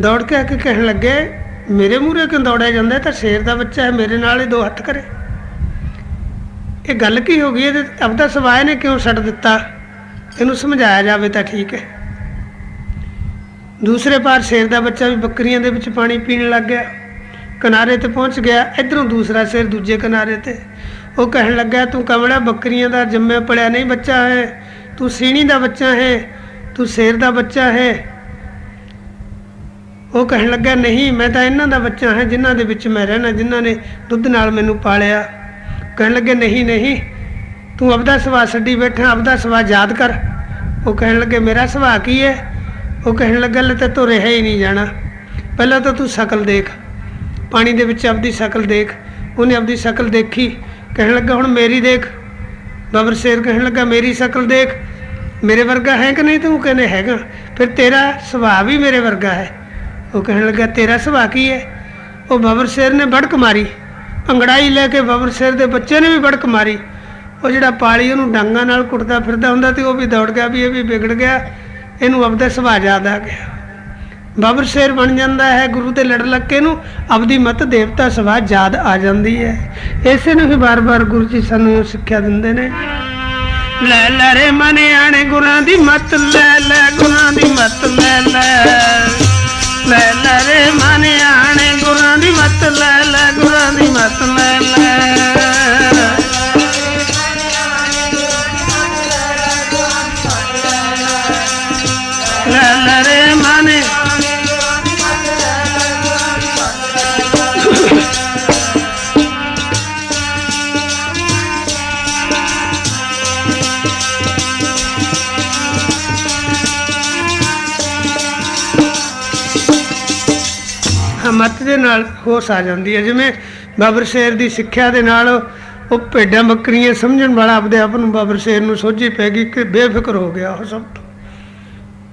ਦੌੜ ਕੇ ਆ ਕੇ ਕਹਿਣ ਲੱਗੇ, ਮੇਰੇ ਮੂਹਰੇ ਕਿਉਂ ਦੌੜਿਆ ਜਾਂਦਾ? ਤਾਂ ਸ਼ੇਰ ਦਾ ਬੱਚਾ ਹੈ, ਮੇਰੇ ਨਾਲ ਹੀ ਦੋ ਹੱਥ ਕਰੇ। ਇਹ ਗੱਲ ਕੀ ਹੋ ਗਈ? ਇਹਦੇ ਆਪਦਾ ਸਵਾਏ ਨੇ ਕਿਉਂ ਛੱਡ ਦਿੱਤਾ? ਇਹਨੂੰ ਸਮਝਾਇਆ ਜਾਵੇ ਤਾਂ ਠੀਕ ਹੈ। ਦੂਸਰੇ ਪਾਰ ਸ਼ੇਰ ਦਾ ਬੱਚਾ ਵੀ ਬੱਕਰੀਆਂ ਦੇ ਵਿੱਚ ਪਾਣੀ ਪੀਣ ਲੱਗ ਗਿਆ। ਕਿਨਾਰੇ ਤੇ ਪਹੁੰਚ ਗਿਆ। ਇਧਰੋਂ ਦੂਸਰਾ ਸ਼ੇਰ ਦੂਜੇ ਕਿਨਾਰੇ ਤੇ। ਉਹ ਕਹਿਣ ਲੱਗਾ, ਤੂੰ ਕਮਲਾ, ਬੱਕਰੀਆਂ ਦਾ ਜੰਮਿਆ ਪੜਿਆ ਨਹੀਂ ਬੱਚਾ ਹੈ। ਤੂੰ ਸੀਣੀ ਦਾ ਬੱਚਾ ਹੈ। ਤੂੰ ਸ਼ੇਰ ਦਾ ਬੱਚਾ ਹੈ। ਉਹ ਕਹਿਣ ਲੱਗਾ, ਨਹੀਂ, ਮੈਂ ਤਾਂ ਇਹਨਾਂ ਦਾ ਬੱਚਾ ਹਾਂ, ਜਿਨ੍ਹਾਂ ਦੇ ਵਿੱਚ ਮੈਂ ਰਹਿਣਾ, ਜਿਨ੍ਹਾਂ ਨੇ ਦੁੱਧ ਨਾਲ ਮੈਨੂੰ ਪਾਲਿਆ। ਕਹਿਣ ਲੱਗੇ, ਨਹੀਂ ਨਹੀਂ, ਤੂੰ ਆਪਦਾ ਸੁਭਾਅ ਛੱਡੀ ਬੈਠਾ, ਆਪਦਾ ਸੁਭਾਅ ਯਾਦ ਕਰ। ਉਹ ਕਹਿਣ ਲੱਗੇ, ਮੇਰਾ ਸੁਭਾਅ ਕੀ ਹੈ? ਉਹ ਕਹਿਣ ਲੱਗਾ, ਲੈ ਤੇ ਤੂੰ ਰਿਹਾ ਹੀ ਨਹੀਂ ਜਾਣਾ। ਪਹਿਲਾਂ ਤਾਂ ਤੂੰ ਸ਼ਕਲ ਦੇਖ, ਪਾਣੀ ਦੇ ਵਿੱਚ ਆਪਦੀ ਸ਼ਕਲ ਦੇਖ। ਉਹਨੇ ਆਪਦੀ ਸ਼ਕਲ ਦੇਖੀ। ਕਹਿਣ ਲੱਗਾ, ਹੁਣ ਮੇਰੀ ਦੇਖ। ਬਾਬਰ ਸ਼ੇਰ ਕਹਿਣ ਲੱਗਾ, ਮੇਰੀ ਸ਼ਕਲ ਦੇਖ। ਮੇਰੇ ਵਰਗਾ ਹੈ ਕਿ ਨਹੀਂ ਤੂੰ? ਕਹਿੰਦੇ, ਹੈਗਾ। ਫਿਰ ਤੇਰਾ ਸੁਭਾਅ ਵੀ ਮੇਰੇ ਵਰਗਾ ਹੈ। ਉਹ ਕਹਿਣ ਲੱਗਾ, ਤੇਰਾ ਸੁਭਾਅ ਕੀ ਹੈ? ਉਹ ਬਾਬਰ ਸ਼ੇਰ ਨੇ ਬੜਕ ਮਾਰੀ। ਅੰਗੜਾਈ ਲੈ ਕੇ ਬਾਬਰ ਸ਼ੇਰ ਦੇ ਬੱਚੇ ਨੇ ਵੀ ਬੜਕ ਮਾਰੀ। ਉਹ ਜਿਹੜਾ ਪਾਲੀ ਉਹਨੂੰ ਡਾਂਗਾ ਨਾਲ ਕੁੱਟਦਾ ਫਿਰਦਾ ਹੁੰਦਾ ਤੇ ਉਹ ਵੀ ਦੌੜ ਗਿਆ, ਵੀ ਇਹ ਵੀ ਵਿਗੜ ਗਿਆ। ਇਹਨੂੰ ਆਪਦਾ ਸੁਭਾਅ ਯਾਦ ਆ ਗਿਆ। ਬਾਬਰ ਸ਼ੇਰ ਬਣ ਜਾਂਦਾ ਹੈ, ਗੁਰੂ ਤੇ ਲੜ ਲੱਗ ਕੇ ਨੂੰ ਆਪਦੀ ਮਤ ਦੇਵਤਾ ਸੁਭਾਅ ਯਾਦ ਆ ਜਾਂਦੀ ਹੈ। ਇਸੇ ਨੂੰ ਹੀ ਬਾਰ-ਬਾਰ ਗੁਰੂ ਜੀ ਸਾਨੂੰ ਸਿੱਖਿਆ ਦਿੰਦੇ ਨੇ। ਲੈ ਲੈ ਰੇ ਮਨੇ ਆਣੇ ਗੁਰਾਂ ਦੀ ਮਤ, ਲੈ ਲੈ ਗੁਰਾਂ ਦੀ ਮਤ, ਲੈ ਲੈ। ਮੱਤ ਦੇ ਨਾਲ ਹੋਸ਼ ਆ ਜਾਂਦੀ ਹੈ। ਜਿਵੇਂ ਬਾਬਰ ਸ਼ੇਰ ਦੀ ਸਿੱਖਿਆ ਦੇ ਨਾਲ ਉਹ ਭੇਡਾਂ ਬੱਕਰੀਆਂ ਸਮਝਣ ਵਾਲਾ ਆਪਦੇ ਆਪ ਨੂੰ ਬਾਬਰ ਸ਼ੇਰ ਨੂੰ ਸੋਝੀ ਪੈ ਗਈ ਕਿ ਬੇਫਿਕਰ ਹੋ ਗਿਆ ਉਹ ਸਭ ਤੋਂ।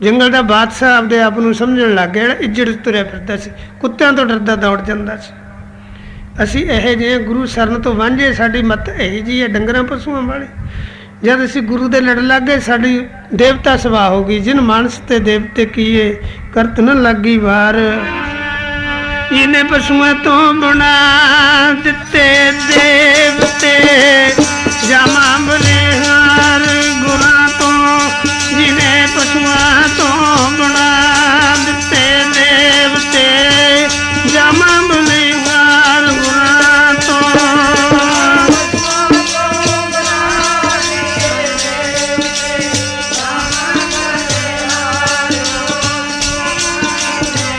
ਜੰਗਲ ਦਾ ਬਾਦਸ਼ਾਹ ਆਪਦੇ ਆਪ ਨੂੰ ਸਮਝਣ ਲੱਗ ਗਿਆ, ਜਿਹੜਾ ਇੱਜੜ ਤੁਰਿਆ ਫਿਰਦਾ ਸੀ, ਕੁੱਤਿਆਂ ਤੋਂ ਡਰਦਾ ਦੌੜ ਜਾਂਦਾ ਸੀ। ਅਸੀਂ ਇਹ ਜਿਹੇ ਗੁਰੂ ਸਰਨ ਤੋਂ ਵਾਂਝੇ, ਸਾਡੀ ਮੱਤ ਇਹ ਜੀ ਹੈ ਡੰਗਰਾਂ ਪਸ਼ੂਆਂ ਵਾਲੀ। ਜਦ ਅਸੀਂ ਗੁਰੂ ਦੇ ਲੜ ਲੱਗ ਗਏ, ਸਾਡੀ ਦੇਵਤਾ ਸੁਭਾਅ ਹੋ ਗਈ, ਜਿਨ ਮਾਨਸ ਤੇ ਦੇਵਤੇ ਕੀਏ, ਕਰਤ ਨ ਲੱਗੀ ਵਾਰ। ਇਹਨੇ ਪਸ਼ੂਆਂ ਤੋਂ ਬਣਾ ਦਿੱਤੇ ਦੇਵਤੇ। ਜਾਮਾ